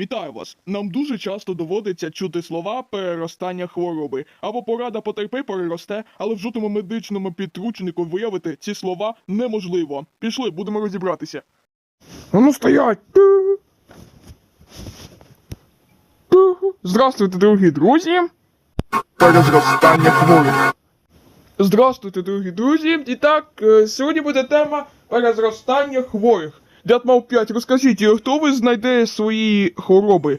Вітаю вас! Нам дуже часто доводиться чути слова переростання хвороби або порада потерпи переросте, але в жутому медичному підручнику виявити ці слова неможливо. Пішли, будемо розібратися. А ну стоять! Здравствуйте, дорогі друзі! Перезростання хворих. Здравствуйте, дорогі друзі! І так, е, сьогодні буде тема перезростання хворих. Дяд мав 5, розкажіть, хто ви знайде свої хвороби,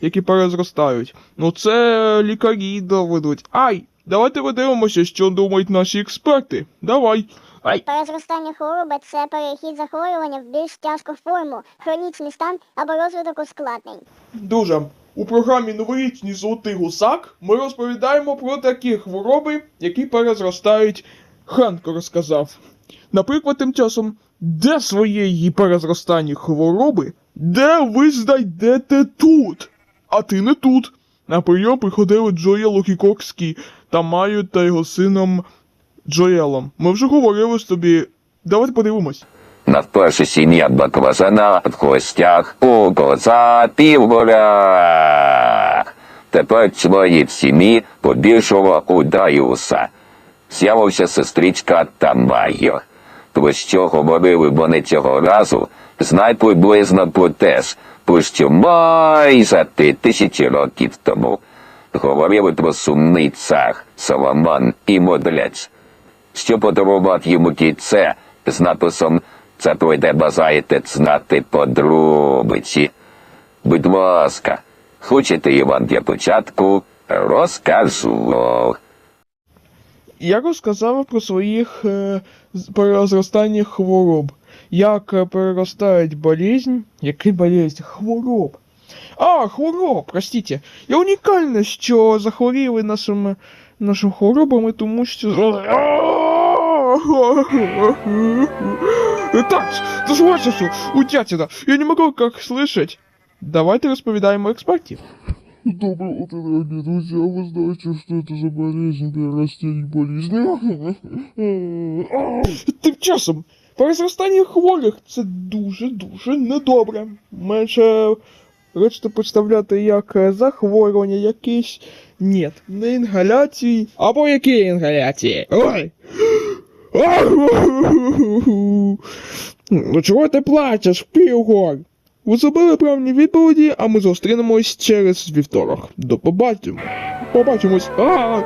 які перезростають? Ну це лікарі доведуть. Ай! Давайте подивимося, що думають наші експерти. Давай. Ай! Перезростання хвороби це перехід захворювання в більш тяжку форму, хронічний стан або розвиток ускладнень. Дуже. У програмі Новорічний золотий гусак ми розповідаємо про такі хвороби, які перезростають. Хенко розказав. Наприклад, тим часом, де своєї перезростання хвороби, де ви знайдете тут? А ти не тут. На прийом приходили Джоєл Хікокський та Маю та його сином Джоелом. Ми вже говорили з тобі. Давайте подивимось. На першій сім'я баклажана в гостях у коза півболя. Тепер чоловік сім'ї побільшого у Даюса. З'явився сестричка та Майо. Про що говорили вони цього разу, знай приблизно про теж, про що майже тисячі років тому. Говорили про сумний цар, Соломон і мудрець що подарував йому кільце з написом «Це той, де бажаєте знати подробиці». Будь ласка, хочете я вам для початку розкажу. Я розказав про своїх е, з- переростання хвороб. Як е, переростають болезнь. Який болезнь? Хвороб. А, хвороб, простите. Я унікальна, що захворіли нашими, нашими хворобами, тому що. Так, дозвольте, утятина. Я не могу как слышать. Давайте розповідаємо експертів. Доброе утро, дорогие друзья. Вы знаете, что это за болезнь перерастений болезни? Тим часом, перезростання хворих це дуже-дуже недобре. Менше речі представляти як е, захворювання якесь. Ні, не інгаляції. Або які інгаляції? Ой! Ну чого ти плачеш, півгор? Ви зробили правильні відповіді, а ми зустрінемось через вівторок. До побачення. Побачимось. А!